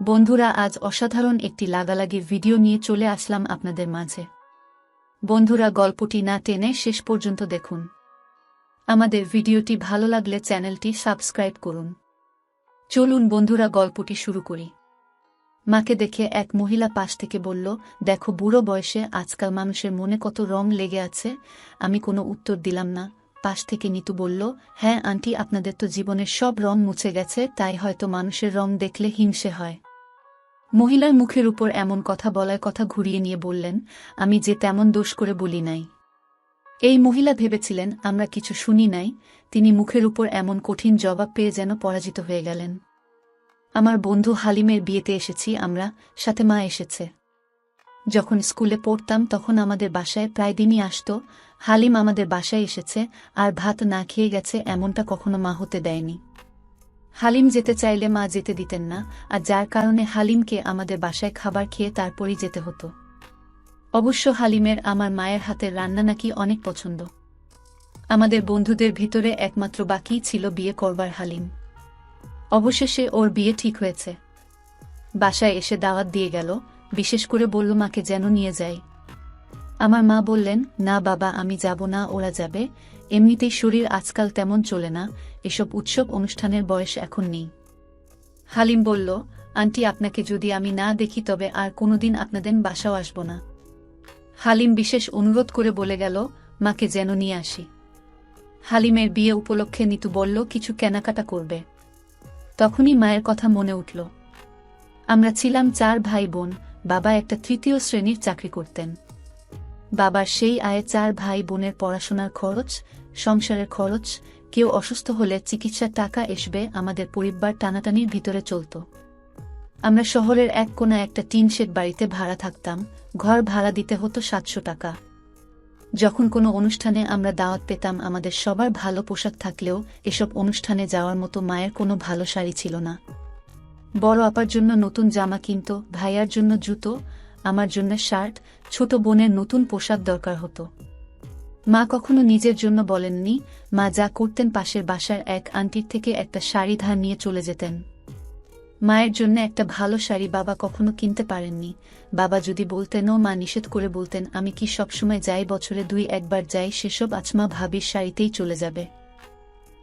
বন্ধুরা, আজ অসাধারণ একটি লাগালাগি ভিডিও নিয়ে চলে আসলাম আপনাদের মাঝে। বন্ধুরা, গল্পটি না টেনে শেষ পর্যন্ত দেখুন। আমাদের ভিডিওটি ভালো লাগলে চ্যানেলটি সাবস্ক্রাইব করুন। চলুন বন্ধুরা, গল্পটি শুরু করি। মাকে দেখে এক মহিলা পাশ থেকে বলল, দেখো বুড়ো বয়সে আজকাল মানুষের মনে কত রং লেগে আছে। আমি কোনো উত্তর দিলাম না। পাশ থেকে নিতু বলল হ্যাঁ আন্টি, আপনাদের তো জীবনের সব রং মুছে গেছে, তাই হয়তো মানুষের রং দেখলে হিংসে হয়। মহিলার মুখের উপর এমন কথা বলার কথা ঘুরিয়ে নিয়ে বললেন, আমি যে তেমন দোষ করে বলি নাই। এই মহিলা ভেবেছিলেন, আমরা কিছু শুনি নাই, তিনি মুখের উপর এমন কঠিন জবাব পেয়ে যেন পরাজিত হয়ে গেলেন। আমার বন্ধু হালিমের বিয়েতে এসেছি আমরা, সাথে মা এসেছে। যখন স্কুলে পড়তাম তখন আমাদের বাসায় প্রায় দিনই আসত, হালিম আমাদের বাসায় এসেছে, আর ভাত না খেয়ে গেছে এমনটা কখনো মা হতে দেয়নি। হালিম যেতে চাইলে মা যেতে দিতেন না, আর যার কারণে হালিমকে আমাদের বাসায় খাবার খেয়ে তারপরই যেতে হতো। অবশ্য হালিমের আমার মায়ের হাতের রান্না নাকি অনেক পছন্দ। আমাদের বন্ধুদের ভিতরে একমাত্র বাকি ছিল বিয়ে করবার হালিম। অবশেষে ওর বিয়ে ঠিক হয়েছে। বাসায় এসে দাওয়াত দিয়ে গেল, বিশেষ করে বলল, মাকে যেন নিয়ে যাই। আমার মা বললেন, না বাবা, আমি যাব না, ওরা যাবে। এমনিতেই শরীর আজকাল তেমন চলে না, এসব উৎসব অনুষ্ঠানের বয়স এখন নেই। হালিম বলল, আন্টি, আপনাকে যদি আমি না দেখি তবে আর কোনোদিন আপনাদের বাসাও আসব না। হালিম বিশেষ অনুরোধ করে বলে গেল, মাকে যেন নিয়ে আসি। হালিমের বিয়ে উপলক্ষে নিতু বলল, কিছু কেনাকাটা করবে। তখনই মায়ের কথা মনে উঠল, আমরা ছিলাম চার ভাই বোন, বাবা একটা তৃতীয় শ্রেণির চাকরি করতেন। বাবার সেই আয়ে চার ভাই বোনের পড়াশোনার খরচ, সংসারের খরচ, কেউ অসুস্থ হলে চিকিৎসার টাকা এসবে আমাদের পরিবার টানাটানির ভিতরে চলত। আমরা শহরের এক কোনা একটা টিন শেড বাড়িতে ভাড়া থাকতাম, ঘর ভাড়া দিতে হতো সাতশো টাকা। যখন কোনো অনুষ্ঠানে আমরা দাওয়াত পেতাম, আমাদের সবার ভালো পোশাক থাকলেও এসব অনুষ্ঠানে যাওয়ার মতো মায়ের কোনো ভালো শাড়ি ছিল না। বড় আপার জন্য নতুন জামা কিনত, ভাইয়ার জন্য জুতো আমার জন্য শার্ট, ছোট বোনের নতুন পোশাক দরকার হতো। মা কখনো নিজের জন্য বলেননি, মা যা করতেন পাশের বাসার এক আন্টির থেকে একটা শাড়ি ধার নিয়ে চলে যেতেন। মায়ের জন্য একটা ভালো শাড়ি বাবা কখনো কিনতে পারেননি। বাবা যদি বলতেনও মা, নিষেধ করে বলতেন, আমি কি সবসময় যাই, বছরে দুই, একবার যাই, সেসব আচমা ভাবির শাড়িতেই চলে যাবে।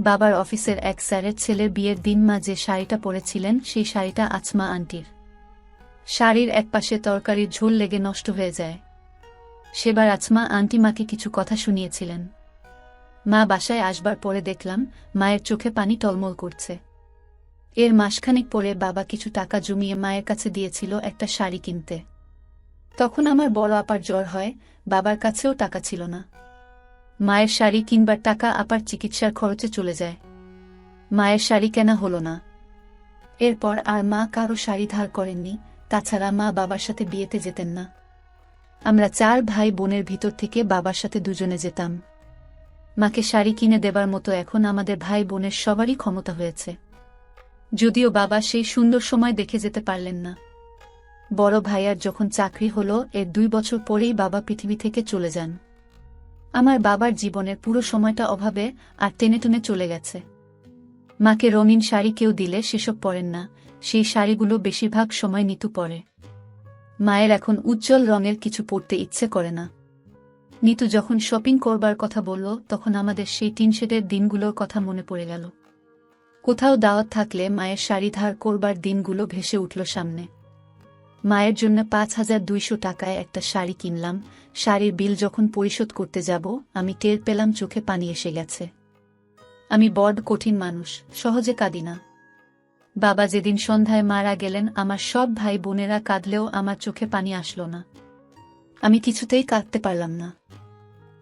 বাবার অফিসের এক স্যারের ছেলের বিয়ের দিন মা যে শাড়িটা পরেছিলেন, সেই শাড়িটা আচমা আন্টির। শাড়ির একপাশে তরকারির ঝোল লেগে নষ্ট হয়ে যায়। সেবার আচমা আন্টি মাকে কিছু কথা শুনিয়েছিলেন। মা বাসায় আসবার পরে দেখলাম, মায়ের চোখে পানি টলমল করছে। এর মাসখানেক পরে বাবা কিছু টাকা জমিয়ে মায়ের কাছে দিয়েছিল একটা শাড়ি কিনতে। তখন আমার বড় আপার জ্বর হয়, বাবার কাছেও টাকা ছিল না। মায়ের শাড়ি কিনবার টাকা আপার চিকিৎসার খরচে চলে যায়। মায়ের শাড়ি কেনা হলো না। এরপর আর মা কারও শাড়ি ধার করেননি তাছাড়া মা বাবার সাথে বিয়েতে যেতেন না। আমরা চার ভাই বোনের ভিতর থেকে বাবার সাথে দুজনে যেতাম। মাকে শাড়ি কিনে দেবার মতো এখন আমাদের ভাই বোনের সবারই ক্ষমতা হয়েছে। যদিও বাবা সেই সুন্দর সময় দেখে যেতে পারলেন না। বড় ভাইয়ার যখন চাকরি হলো, এর দুই বছর পরেই বাবা পৃথিবী থেকে চলে যান। আমার বাবার জীবনের পুরো সময়টা অভাবে আর টেনে টেনে চলে গেছে। মাকে রঙিন শাড়ি কেউ দিলে সেসব পরেন না। সেই শাড়িগুলো বেশিরভাগ সময় নিতু পরে। মায়ের এখন উজ্জ্বল রঙের কিছু পরতে ইচ্ছে করে না। নিতু যখন শপিং করবার কথা বলল, তখন আমাদের সেই টিনশেডের দিনগুলোর কথা মনে পড়ে গেল। কোথাও দাওয়াত থাকলে মায়ের শাড়ি ধার করবার দিনগুলো ভেসে উঠল সামনে। মায়ের জন্য পাঁচ হাজার দুইশো টাকায় একটা শাড়ি কিনলাম। শাড়ির বিল যখন পরিশোধ করতে যাব, আমি টের পেলাম চোখে পানি এসে গেছে। আমি বড কঠিন মানুষ, সহজে কাঁদি না। বাবা যেদিন সন্ধ্যায় মারা গেলেন, আমার সব ভাই বোনেরা কাঁদলেও আমার চোখে পানি আসলো না। আমি কিছুতেই কাঁদতে পারলাম না।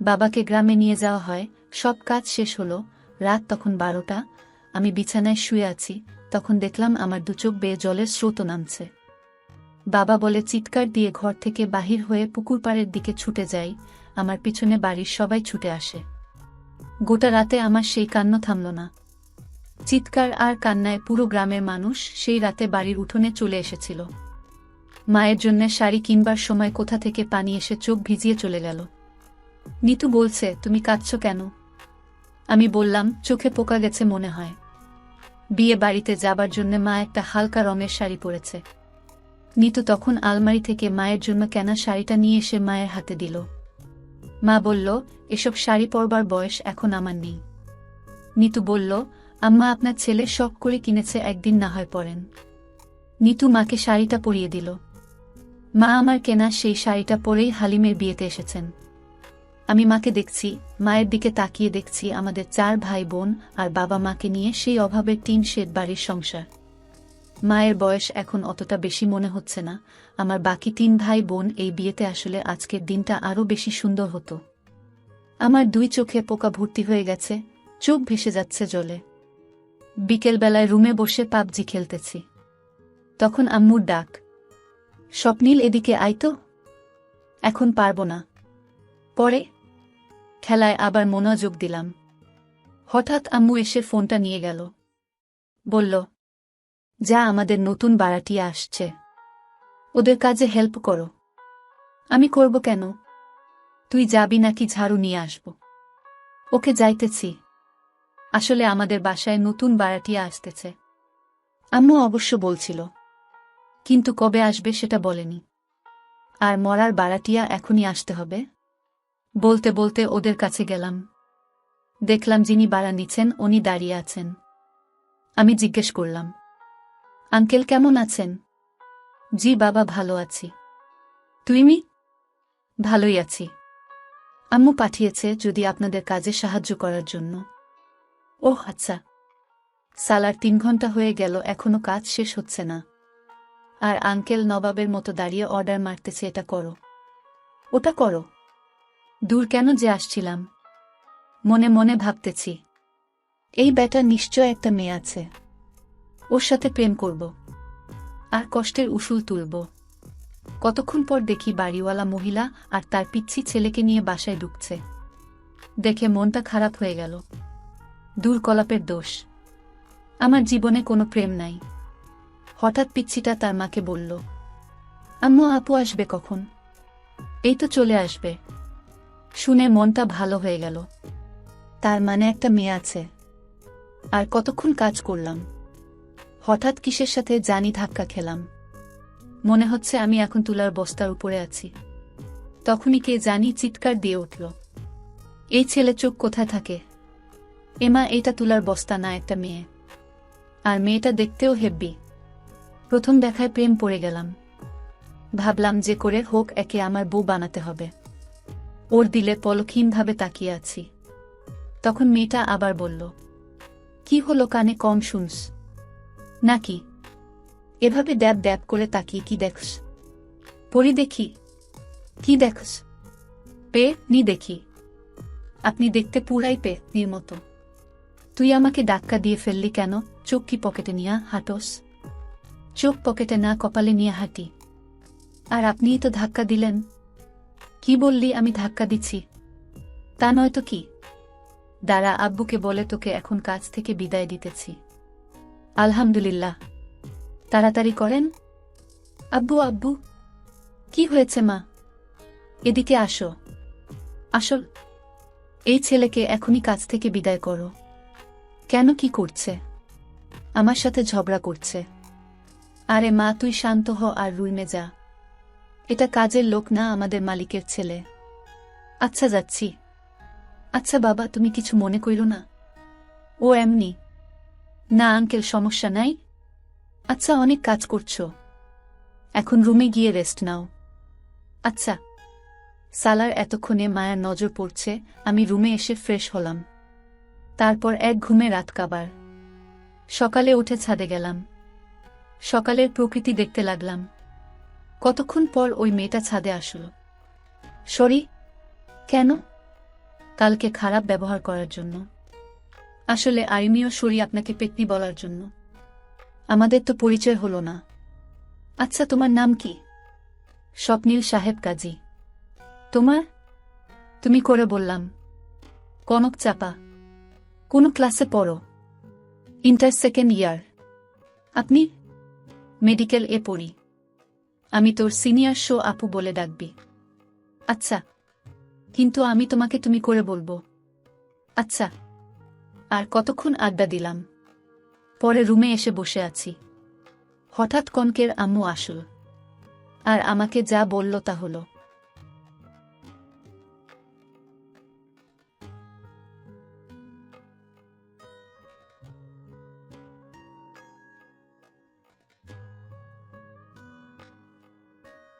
বাবাকে গ্রামে নিয়ে যাওয়া হয়, সব কাজ শেষ হলো, রাত তখন বারোটা, আমি বিছানায় শুয়ে আছি, তখন দেখলাম আমার দুচোখ বেয়ে জলের স্রোত নামছে। বাবা বলে, চিৎকার দিয়ে ঘর থেকে বাহির হয়ে পুকুর পাড়ের দিকে ছুটে যাই, আমার পিছনে বাড়ির সবাই ছুটে আসে। গোটা রাতে আমার সেই কান্ন থামল না। চিৎকার আর কান্নায় পুরো গ্রামের মানুষ সেই রাতে বাড়ির উঠোনে চলে এসেছিল। মায়ের জন্য শাড়ি কিনবার সময় কোথা থেকে পানি এসে চোখ ভিজিয়ে চলে গেল। নিতু বলছে, তুমি কাঁদছ কেন? আমি বললাম, চোখে পোকা গেছে মনে হয়। বিয়ে বাড়িতে যাবার জন্য মা একটা হালকা রঙের শাড়ি পরেছে। নিতু তখন আলমারি থেকে মায়ের জন্য কেনা শাড়িটা নিয়ে এসে মায়ের হাতে দিল। মা বলল, এসব শাড়ি পরবার বয়স এখন আমার নেই। নিতু বলল আম্মা আপনার ছেলে শখ করে কিনেছে, একদিন না হয় পরেন। নিতু মাকে শাড়িটা পরিয়ে দিল। মা আমার কেনা সেই শাড়িটা পরেই হালিমের বিয়েতে এসেছেন। আমি মাকে দেখছি, মায়ের দিকে তাকিয়ে দেখছি আমাদের চার ভাই বোন আর বাবা মাকে নিয়ে সেই অভাবের তিন শেড বাড়ির সংসার। মায়ের বয়স এখন অতটা বেশি মনে হচ্ছে না। আমার বাকি তিন ভাই বোন এই বিয়েতে আসলে আজকের দিনটা আরও বেশি সুন্দর হতো। আমার দুই চোখে পোকা ভর্তি হয়ে গেছে, চোখ ভেসে যাচ্ছে জলে। বিকেলবেলায় রুমে বসে পাবজি খেলতেছি। তখন আম্মুর ডাক, স্বপ্নীল এদিকে আইতো এখন পারব না। পরে খেলায় আবার মনোযোগ দিলাম। হঠাৎ আম্মু এসে ফোনটা নিয়ে গেল। বলল, যা আমাদের নতুন বাড়াটিয়া আসছে। ওদের কাজে হেল্প করো। আমি করব কেন? তুই যাবি নাকি ঝাড়ু নিয়ে আসব। ওকে যাইতেছি। আসলে আমাদের বাসায় নতুন বাড়াটিয়া আসতেছে। আম্মু অবশ্য বলছিল, কিন্তু কবে আসবে সেটা বলেনি। আর মরার বাড়াটিয়া এখনই আসতে হবে। বলতে বলতে ওদের কাছে গেলাম। দেখলাম যিনি বাড়া নিচ্ছেন উনি দাঁড়িয়ে আছেন। আমি জিজ্ঞেস করলাম, আঙ্কেল কেমন আছেন? জি বাবা, ভালো আছি। তুইমি ভালোই আছি। আম্মু পাঠিয়েছে যদি আপনাদের কাজে সাহায্য করার জন্য। ওহ আচ্ছা। সালার তিন ঘণ্টা হয়ে গেল, এখনও কাজ শেষ হচ্ছে না। আর আঙ্কেল নবাবের মতো দাঁড়িয়ে অর্ডার মারতেছে, এটা করো। ওটা করো। দূর কেন যে আসছিলাম? মনে মনে ভাবতেছি। এই ব্যাটা নিশ্চয় একটা মেয়ে আছে। ওর সাথে প্রেম করব। আর কষ্টের উসুল তুলব। কতক্ষণ পর দেখি বাড়িওয়ালা মহিলা আর তার পিচ্ছি ছেলেকে নিয়ে বাসায় ঢুকছে। দেখে মনটা খারাপ হয়ে গেল। দূর কলাপের দোষ। আমার জীবনে কোনো প্রেম নাই। হঠাৎ পিচ্ছিটা তার মাকে বলল, আম্মু, আপু আসবে কখন? এই তো চলে আসবে। শুনে মনটা ভালো হয়ে গেল। তার মানে একটা মেয়ে আছে। আর কতক্ষণ কাজ করলাম। হঠাৎ কিসের সাথে জানি ধাক্কা খেলাম। মনে হচ্ছে আমি এখন তুলার বস্তার উপরে আছি। তখনই কে জানি চিৎকার দিয়ে উঠল, এই ছেলে চোখ কোথায় থাকে? এমা এটা তুলার বস্তা না একটা মেয়ে। আর মেয়েটা দেখতেও হেব্বি। প্রথম দেখায় প্রেম পড়ে গেলাম। ভাবলাম যে করে হোক একে আমার বউ বানাতে হবে। ওর দিলে পলক্ষীনভাবে তাকিয়ে আছি। তখন মেয়েটা আবার বলল, কি হলো কানে কম শুনস? নাকি? এভাবে ড্যাব ড্যাব করে তাকিয়ে কি দেখস? পড়ি দেখি। কি দেখস? পে নি দেখি। আপনি দেখতে পুরাই পে, নির মতো। তুই আমাকে ডাক্কা দিয়ে ফেললি কেন? চোখ কি পকেটে নিয়া হাঁটোস চোখ পকেটে না, কপালে নিয়ে হাঁটি। আর আপনিই তো ধাক্কা দিলেন। কি বললি আমি ধাক্কা দিচ্ছি? তা নয়তো কি? দাঁড়া, আব্বুকে বলে তোকে এখন কাজ থেকে বিদায় দিতেছি। আলহামদুলিল্লাহ। তাড়াতাড়ি করেন? আব্বু আব্বু। কি হয়েছে, মা? এদিকে আসো। আসল, এই ছেলেকে এখনই কাজ থেকে বিদায় করো। কেন কি করছে? আমার সাথে ঝগড়া করছে। আরে মা, তুই শান্ত হ আর রুইমে যা। এটা কাজের লোক না আমাদের মালিকের ছেলে। আচ্ছা যাচ্ছি। আচ্ছা বাবা, তুমি কিছু মনে কইর না। ও এমনি। না, আঙ্কেল, সমস্যা নাই। আচ্ছা অনেক কাজ করছ। এখন রুমে গিয়ে রেস্ট নাও। আচ্ছা। সালার এতক্ষণে মায়ার নজর পড়ছে, আমি রুমে এসে ফ্রেশ হলাম। তারপর এক ঘুমে রাত কাবার। সকালে উঠে ছাদে গেলাম। সকালের প্রকৃতি দেখতে লাগলাম। কতক্ষণ পর ওই মেয়েটা ছাদে আসলো। সরি, কেন? কালকে খারাপ ব্যবহার করার জন্য। আসলে আইমিও সরি আপনাকে পেতনি বলার জন্য। আমাদের তো পরিচয় হলো না। আচ্ছা তোমার নাম কি? স্বপ্নীল সাহেব কাজী। তোমার? তুমি করে বললাম। কনক চাপা। কোন ক্লাসে পড়ো? ইন্টার সেকেন্ড ইয়ার আপনি মেডিকেল এ পড়ি। আমি তোর সিনিয়র শো আপু বলে ডাকবি। আচ্ছা কিন্তু আমি তোমাকে তুমি করে বলব। আচ্ছা আর কতক্ষণ আড্ডা দিলাম? পরে রুমে এসে বসে আছি। হঠাৎ কনকের আম্মু আসল। আর আমাকে যা বলল তা হলো।